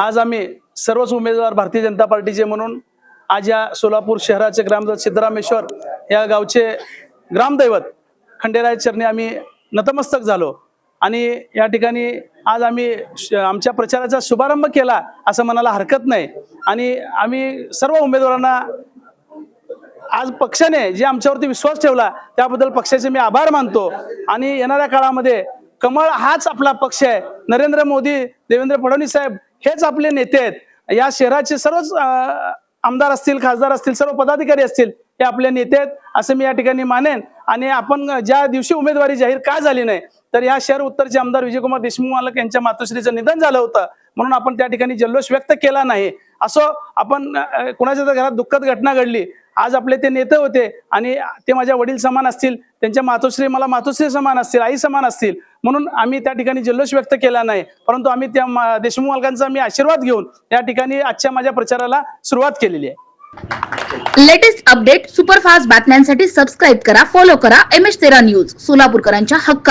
आज आम्ही सर्वच उमेदवार भारतीय जनता पार्टीचे म्हणून आज या सोलापूर शहराचे ग्रामदैवत सिद्धरामेश्वर या गावचे ग्रामदैवत खंडेराय चरणी आम्ही नतमस्तक झालो. आणि या ठिकाणी आज आम्ही श- आमच्या प्रचाराचा शुभारंभ केला असं म्हणायला हरकत नाही. आणि आम्ही सर्व उमेदवारांना आज पक्षाने जे आमच्यावरती विश्वास ठेवला त्याबद्दल पक्षाचे मी आभार मानतो. आणि येणाऱ्या काळामध्ये कमळ हाच आपला पक्ष आहे. नरेंद्र मोदी देवेंद्र फडणवीस साहेब हेच आपले नेते आहेत. या शहराचे सर्वच आमदार असतील खासदार असतील सर्व पदाधिकारी असतील हे आपले नेते आहेत असं मी या ठिकाणी मानेन. आणि आपण ज्या दिवशी उमेदवारी जाहीर का झाली नाही तर या शहर उत्तरचे आमदार विजयकुमार देशमुख मालक यांच्या मातोश्रीचं निधन झालं होतं. म्हणून आपण त्या ठिकाणी जल्लोष व्यक्त केला नाही. असो आपण कुणाच्या घरात दुःखद घटना घडली आज आपले ते नेते होते आणि ते माझ्या वडील समान असतील त्यांच्या मातोश्री मला मातोश्री समान असतील आई समान असतील म्हणून आम्ही त्या ठिकाणी जल्लोष व्यक्त केला नाही. परंतु आम्ही त्या देशमुख मालकांचा मी आशीर्वाद घेऊन त्या ठिकाणी आजच्या माझ्या प्रचाराला सुरुवात केलेली आहे. लेटेस्ट अपडेट सुपरफास्ट बातम्यांसाठी सबस्क्राईब करा फॉलो करा एम एच तेरा न्यूज सोलापूरकरांच्या हक्का